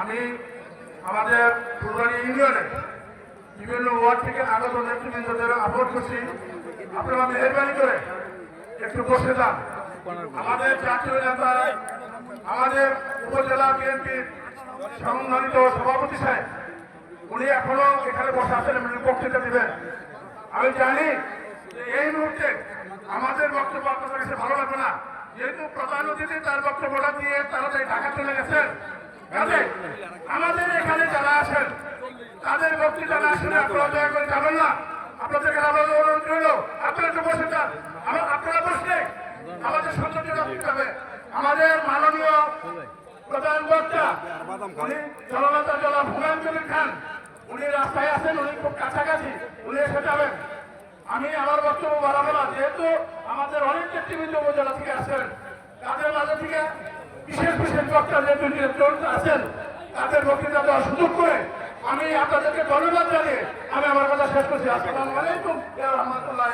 আমি আমাদের ফুলবাড়ি ইউনিয়নে, বিভিন্ন ওয়ার্ড থেকে আগত নেতৃবৃন্দদের আপলোড করছি। আপনারা মেহরবানি করে একটু বসে যান। আমাদের জাতীয় নেতা, আমাদের উপজেলা বিএনপির সম্মানিত সভাপতি সাহেব, উনি এখনও এখানে বসে আছেন বক্তৃতা দিবেন। আমি জানি এই মুহূর্তে আমাদের বক্তব্য আপনাদের কাছে ভালো লাগবে না। যেহেতু প্রধান অতিথি তার বক্তব্যটা দিয়ে তাড়াতাড়ি ঢাকা চলে গেছেন। আমাদের এখানে যারা আসেন তাদের বক্তৃতা না শুনে আপনারা দয়া করে যাবেন না। আপনাদের কাছে আমাদের অনুরোধ রইল, আপনারা একটু বসে যান। আপনারা বসলে আমাদের সৌন্দর্যটা ফিরতে হবে। আমাদের মাননীয় প্রধান বক্তা, উনি জননেতা জলা হুমায়ুন খান। উনি রাস্তায় আছেন, উনি খুব কাছাকাছি। উনি এসে যাবেন। আমি আমার বক্তব্য বাড়াবো না যেহেতু আমাদের অনেক নেতৃবৃন্দ উপজেলা থেকে আসেন তাদের মাঝে থেকে বিশেষ বিশেষ বক্তা যেহেতু আছেন, তাদের বক্তৃতা দেওয়ার সুযোগ করে আমি আপনাদেরকে ধন্যবাদ জানিয়ে আমি আমার কথা শেষ করছি। আসসালামু আলাইকুম। রহমতুল্লাহ